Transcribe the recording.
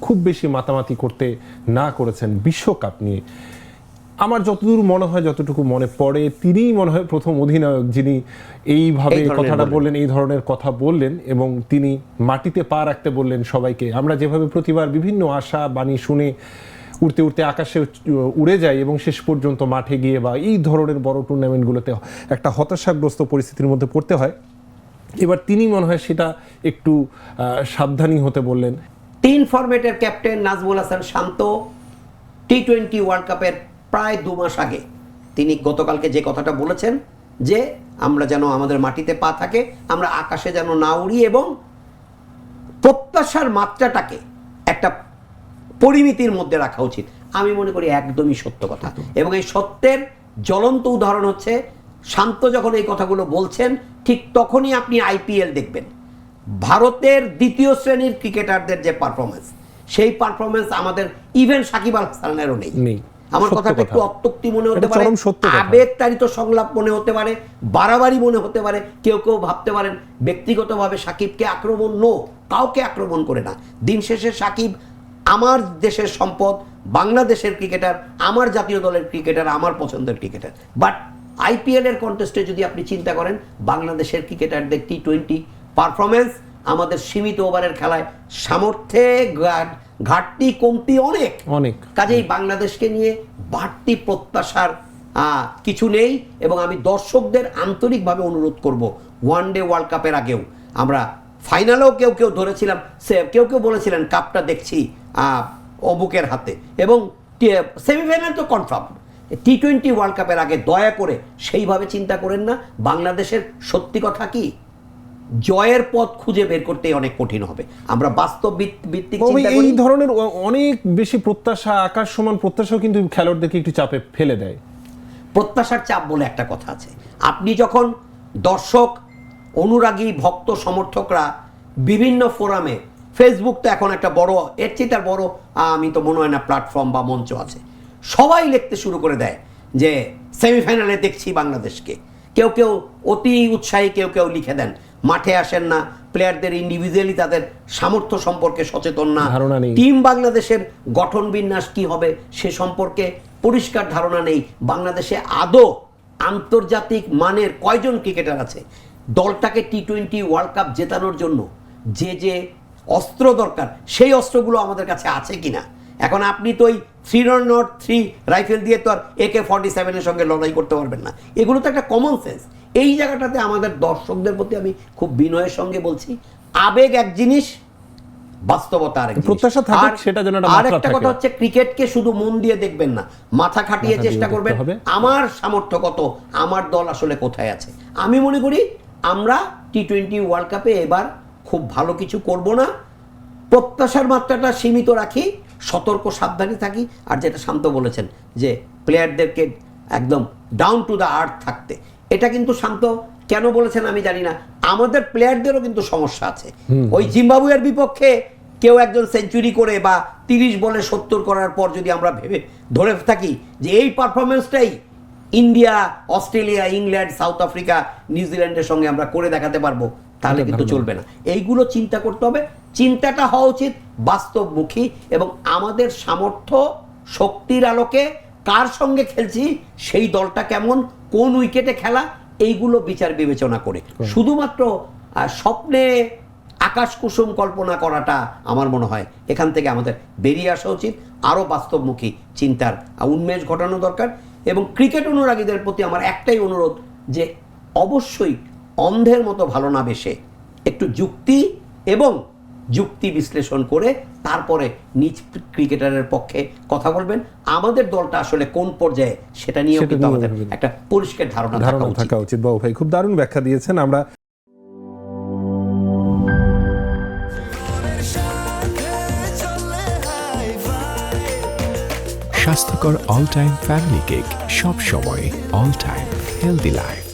খুব বেশি মাতামাতি করতে না করেছেন বিশ্বকাপ নিয়ে। আমার যতদূর মনে হয় যতটুকু মনে পড়ে তিনিই মনে হয় প্রথম অধিনায়ক যিনি এইভাবে কথাটা বললেন। এই ধরনের কথা বললেন এবং তিনি মাটিতে পা রাখতে বললেন সবাইকে। আমরা যেভাবে প্রতিবার বিভিন্ন আশা বাণী শুনে উড়তে উড়তে আকাশে উড়ে যাই এবং শেষ পর্যন্ত মাঠে গিয়ে বা এই ধরনের বড় টুর্নামেন্টগুলোতে একটা হতাশাগ্রস্ত পরিস্থিতির মধ্যে পড়তে হয়। এবার তিনি মনে হয় সেটা একটু আহ, সাবধানী হতে বললেন। তিন ফরম্যাটের captain Najmul Hasan Shanto T twenty world কাপের প্রায় দু মাস আগে। তিনি গতকালকে যে কথাটা বলেছেন যে আমরা যেন আমাদের মাটিতে পা থাকে আমরা আকাশে যেন না উড়ি এবং প্রত্যাশার মাত্রাটাকে একটা পরিমিতির মধ্যে রাখা উচিত। আমি মনে করি একদমই সত্য কথা। এবং এই সত্যের জ্বলন্ত উদাহরণ হচ্ছে শান্ত যখন এই কথাগুলো বলছেন ঠিক তখনই আপনি আইপিএল দেখবেন। ভারতের দ্বিতীয় শ্রেণির ক্রিকেটারদের যে পারফরমেন্স সেই পারফরমেন্স আমাদের ইভেন সাকিব আল হাসানেরও নেই। আমার কথাটা একটু। অত্যুক্তি মনে হতে পারে কথা। আবেগতাড়িত সংলাপ মনে হতে পারে বাড়াবাড়ি মনে হতে পারে কেউ কেউ ভাবতে পারেন ব্যক্তিগতভাবে সাকিবকে আক্রমণ নো কাউকে আক্রমণ করে না দিন শেষে সাকিব আমার দেশের সম্পদ বাংলাদেশের ক্রিকেটার আমার জাতীয় দলের ক্রিকেটার আমার পছন্দের ক্রিকেটার বাট আইপিএল এর কন্টেস্টে যদি আপনি চিন্তা করেন বাংলাদেশের ক্রিকেটারদের টি টোয়েন্টি পারফরমেন্স আমাদের সীমিত ওভারের খেলায় সামর্থ্যে ঘাটতি কমতি অনেক। অনেক। কাজেই বাংলাদেশকে নিয়ে বাড়তি প্রত্যাশার কিছু নেই এবং আমি দর্শকদের আন্তরিকভাবে অনুরোধ করব ওয়ান ডে ওয়ার্ল্ড কাপের আগেও। আমরা ফাইনালেও কেউ কেউ ধরেছিলাম সে কেউ কেউ বলেছিলেন কাপটা দেখছি অবুকের হাতে। এবং সেমিফাইনাল তো কনফার্ম টি টোয়েন্টি ওয়ার্ল্ড কাপের আগে দয়া করে সেইভাবে চিন্তা করেন না। বাংলাদেশের সত্যি কথা কি? জয়ের পথ খুঁজে বের করতে অনেক কঠিন হবে। আমরা বাস্তব ভিত্তিক চিন্তা এই ধরনের অনেক বেশি প্রত্যাশা আকাশ সমান প্রত্যাশাও কিন্তু খেলোয়াড়দেরকে একটু চাপে ফেলে দেয়। প্রত্যাশার চাপ বলে একটা কথা আছে। আপনি যখন দর্শক অনুরাগী ভক্ত সমর্থকরা বিভিন্ন ফোরামে ফেসবুক তো এখন একটা বড় এর চেয়ে তার বড় আমি তো মনে হয় না প্ল্যাটফর্ম বা মঞ্চ আছে। সবাই লিখতে শুরু করে দেয় যে সেমিফাইনালে দেখছি বাংলাদেশকে। কেউ কেউ অতি উৎসাহী কেউ কেউ লিখে দেন। মাঠে আসেন না প্লেয়ারদের ইন্ডিভিজুয়ালি তাদের সামর্থ্য সম্পর্কে সচেতন না। ধারণা নেই। টিম বাংলাদেশের গঠন বিন্যাস কি হবে সে সম্পর্কে পরিষ্কার ধারণা নেই। বাংলাদেশে আদৌ আন্তর্জাতিক মানের কয়জন ক্রিকেটার আছে? দলটাকে টি টোয়েন্টি ওয়ার্ল্ড কাপ জেতানোর জন্য যে যে অস্ত্র দরকার সেই অস্ত্রগুলো আমাদের কাছে আছে কিনা? এখন আপনি তো ওই থ্রি নট থ্রি রাইফেল দিয়ে তো আর একে ফর্টি সেভেনের সঙ্গে লড়াই করতে পারবেন না। এগুলো তো একটা কমন সেন্স এই জায়গাটাতে আমাদের দর্শকদের প্রতি আমি খুব বিনয়ের সঙ্গে বলছি আবেগ এক জিনিস বাস্তবতা আরেক প্রত্যাশা সেটা যেন আর একটা কথা হচ্ছে ক্রিকেটকে শুধু মন দিয়ে দেখবেন না মাথা খাটিয়ে চেষ্টা করবেন আমার সামর্থ্য কত আমার দল আসলে কোথায় আছে। আমি মনে করি আমরা টি টোয়েন্টি ওয়ার্ল্ড কাপে এবার খুব ভালো কিছু করব না। প্রত্যাশার মাত্রাটা সীমিত রাখি সতর্ক সাবধানে থাকি। আর যেটা শান্ত বলেছেন যে প্লেয়ারদেরকে একদম ডাউন টু দ্য আর্থ থাকতে। এটা কিন্তু শান্ত কেন বলেছেন আমি জানি না। আমাদের প্লেয়ারদেরও কিন্তু সমস্যা আছে। ওই জিম্বাবুয়ের বিপক্ষে কেউ একজন সেঞ্চুরি করে বা তিরিশ বলে সত্তর করার পর যদি আমরা ভেবে ধরে থাকি যে এই পারফরমেন্সটাই India Australia England South Africa নিউজিল্যান্ডের সঙ্গে আমরা করে দেখাতে পারব তাহলে কিন্তু চলবে না। এইগুলো চিন্তা করতে হবে। চিন্তাটা হওয়া উচিত বাস্তবমুখী এবং আমাদের সামর্থ্য শক্তির আলোকে কার সঙ্গে খেলছি সেই দলটা কেমন কোন উইকেটে খেলা এইগুলো বিচার বিবেচনা করে। শুধুমাত্র স্বপ্নে আকাশ কুসুম কল্পনা করাটা আমার মনে হয় এখান থেকে আমাদের বেরিয়ে আসা উচিত। আরও বাস্তবমুখী চিন্তার উন্মেষ ঘটানো দরকার এবং ক্রিকেট অনুরাগীদের প্রতি আমার একটাই অনুরোধ যে অবশ্যই অন্ধের মতো ভালো না বেশে একটু যুক্তি এবং যুক্তি বিশ্লেষণ করে তারপরে নিজ ক্রিকেটারের পক্ষে কথা বলবেন। আমাদের দলটা আসলে কোন পর্যায়ে সেটা নিয়েও কিন্তু আমাদের একটা পরিষ্কার ধারণা থাকা ধারণা উচিত। থাকা উচিত। বাবু ভাই খুব দারুণ ব্যাখ্যা দিয়েছেন। আমরা স্বাস্থ্যকর অল টাইম ফ্যামিলি কেক সব সময় অল টাইম হেলদি লাইফ